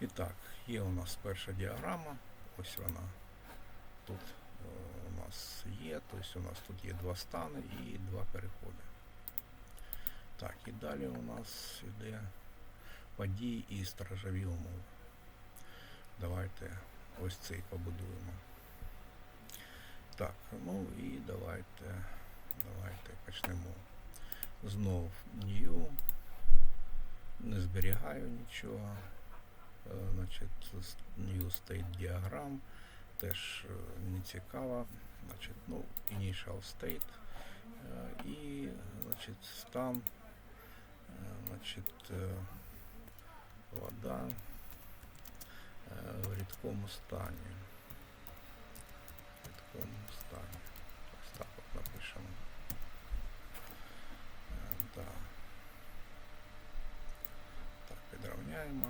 І так, є у нас перша діаграма, ось вона. Тут е, у нас є, тобто у нас тут є два стани і два переходи. Так, і далі у нас йде події і стражові умови. Давайте ось цей побудуємо. Так, ну і давайте, давайте почнемо. Знов new. Не зберігаю нічого. Е, Значить, new state diagram. Теж не цікаво. Значить, ну, initial state. Е, І, значить, стан. Е, Значить, вода в рідкому стані. В рідкому стані. Ось так от напишемо. Е, Да. Так, підрівняємо.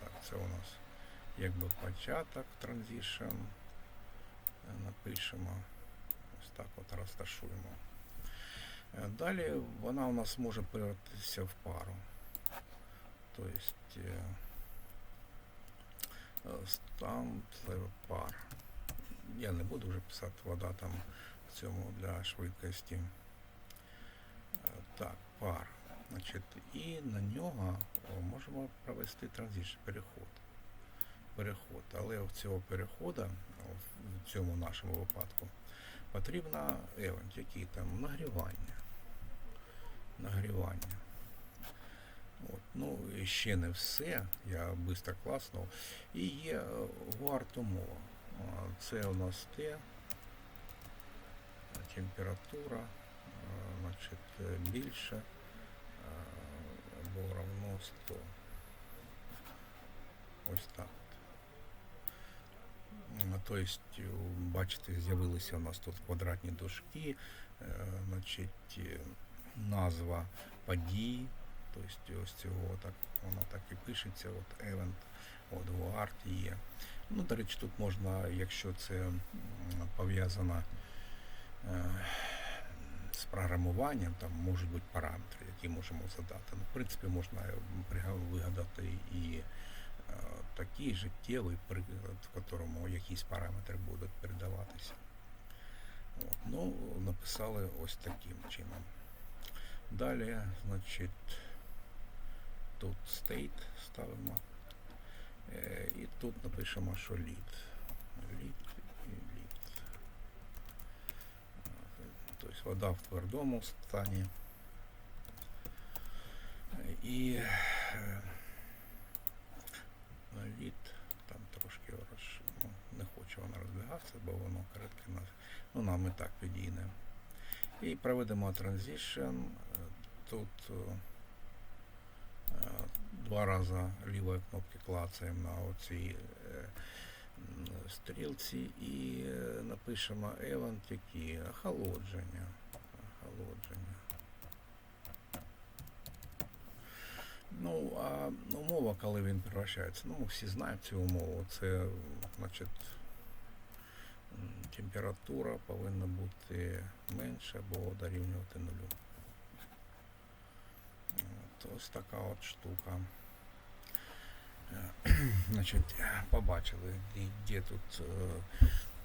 Так, це у нас якби початок транзишн. Е, Напишемо. Ось так от розташуємо. Е, Далі вона у нас може перевертатися в пару. Тобто е, стан пар. Я не буду вже писати вода там в цьому для швидкості. Так, пар. Значить, і на нього можемо провести транзишн, переход. Переход. Але в цього переходу, в цьому нашому випадку, потрібно евент, який там нагрівання. Нагрівання. От. Ну, ще не все. Я швидко класнув. І є варт Це у нас те. Температура, значить, е, більше або равно 100. Ось так. Тобто, е, бачите, з'явилися у нас тут квадратні дужки, е, значить, е, назва подій, тобто ось цього так, воно так і пишеться, от event, от Guard є. Ну, до речі, тут можна, якщо це пов'язано е, програмуванням, там можуть бути параметри, які можемо задати. Ну, в принципі, можна вигадати і е, такий життєвий приклад, в якому якісь параметри будуть передаватися. От. Ну, написали ось таким чином. Далі, значить, тут state ставимо. Е, і тут напишемо, що. Lead lead. Тобто вода в твердому стані. І е, лід там трошки роз... ну, не хоче вона розбігатися, бо воно коротке нас. Ну, нам і так підійде. І проведемо транзишн. Тут е, е, два рази лівою кнопки клацаємо на оцій м, стрілці і е, напишемо event які охолодження. Охолодження. Ну, а умова, коли він превращається, ну, всі знаємо цю умову. Це, значить, температура повинна бути менша або дорівнювати нулю. Ось така от штука. Е, Значить, побачили, де, тут е,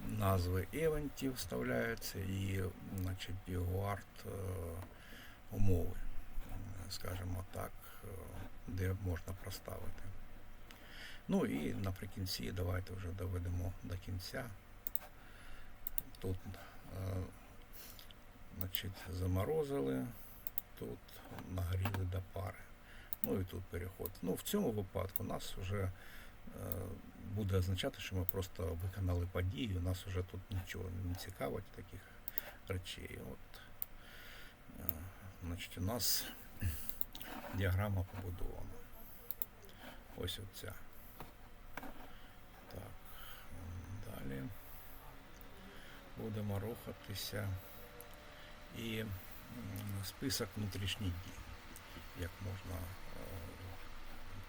назви івентів вставляються і, значить, е, умови, е, скажімо так, е, де можна проставити. Ну і наприкінці давайте вже доведемо до кінця. Тут е, значить, заморозили, тут нагріли до пари. Ну і тут переход. Ну, в цьому випадку нас вже е, буде означати, що ми просто виконали подію, нас вже тут нічого не цікавить таких речей. От, е, значить, у нас діаграма побудована. Ось оця. Так, далі будемо рухатися. І список внутрішніх дій, як можна е,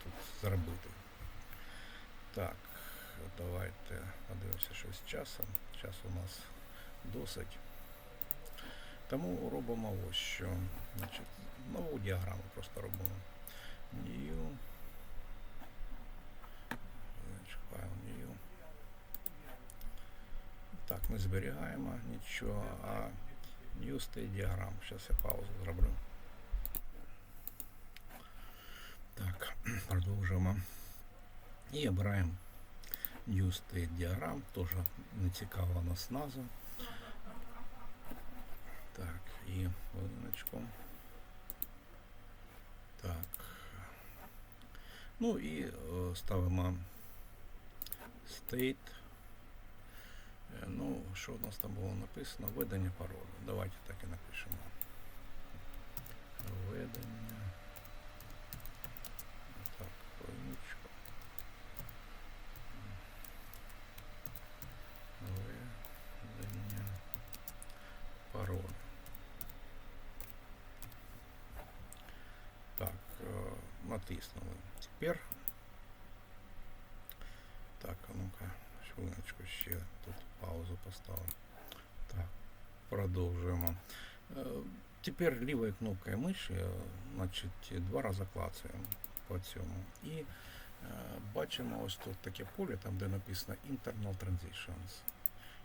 тут зробити. Так, давайте подивимося щось з часом. Час у нас досить. Тому робимо ось що. Значить, Нову діаграму просто робимо. New. New. Так, ми зберігаємо нічого, а New State діаграм. Зараз я паузу зроблю. Продовжуємо. І обираємо New State Diagram. Теж не цікава нас назва. Так, і хвилиночку. Так. Ну і е, ставимо state. Е, Ну, що у нас там було написано? Введення паролю. Давайте так і напишемо. Введення. Так, хвилиночку. Введення паролю. Так, е, натиснули. Тепер. Так, ну-ка, хвилиночку ще тут паузу поставимо. Так, продовжуємо. Е, Тепер лівою кнопкою миші, е, значить, два рази клацаємо по цьому. І е, бачимо ось тут таке поле, там де написано Internal Transitions.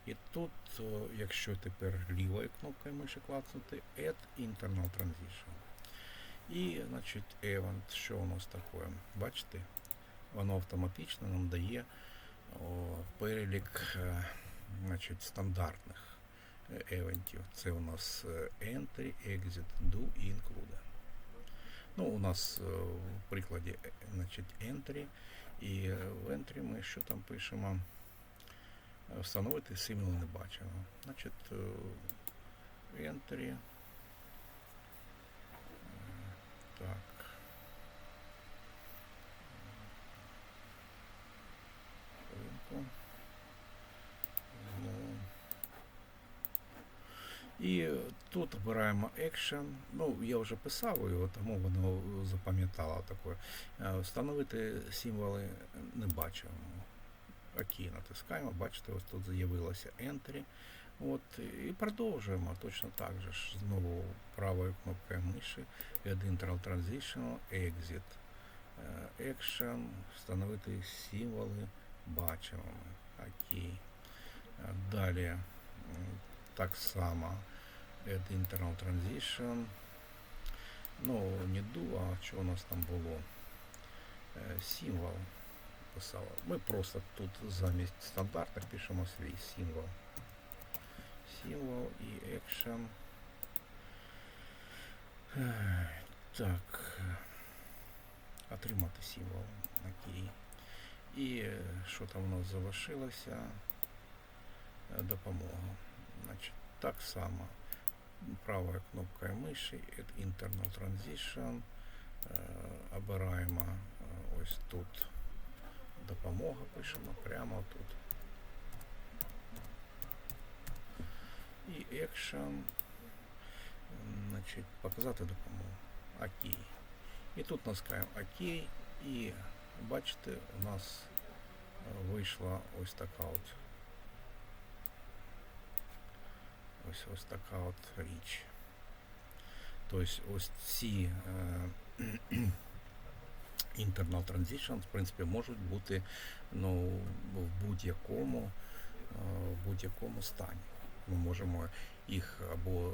І тут, е, якщо тепер лівою кнопкою миші клацнути, Add Internal Transition. І, значить, event, що у нас таке? Бачите? Воно автоматично нам дає о, перелік е, значить, стандартних евентів. Це у нас е, entry, exit, do і include. Ну, у нас е, в прикладі значить, entry, і в entry ми що там пишемо? Встановити символ не бачимо. Значить, entry. Е, Так. Хвилинку. Знову. І тут обираємо Action. Ну, я вже писав його, тому воно запам'ятало таке. Е, Встановити символи не бачимо. Окей, натискаємо, бачите, ось тут з'явилося Entry. От, і продовжуємо точно так же ж. Знову правою кнопкою миші. Internal Transition, Exit. Action, встановити символи бачимо. Окей. Далі так само Add Internal Transition. Ну, не do, а що у нас там було? Е, Символ писала. Ми просто тут замість стандартних пишемо свій символ. Символ і action. Е, Так. Отримати символ. Окей. І е, що там у нас залишилося? Е, Допомога. Значить, так само. Правою кнопкою миші, Add Internal Transition. Е, Обираємо е, ось тут допомога, пишемо прямо тут. І action, значить, показати допомогу. Окей. І тут наскаємо Окей. І бачите, у нас е, вийшла ось така от ось ось така от річ. Тобто ось ці е, internal transitions, в принципі, можуть бути ну, в будь-якому е, в будь-якому стані. Ми можемо їх або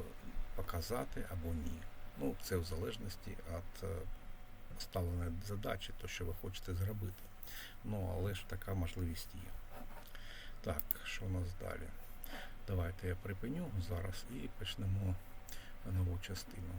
показати, або ні. Ну, це в залежності від е, ставленої задачі, то що ви хочете зробити. Ну, але ж така можливість є. Так, що у нас далі? Давайте я припиню зараз і почнемо нову частину.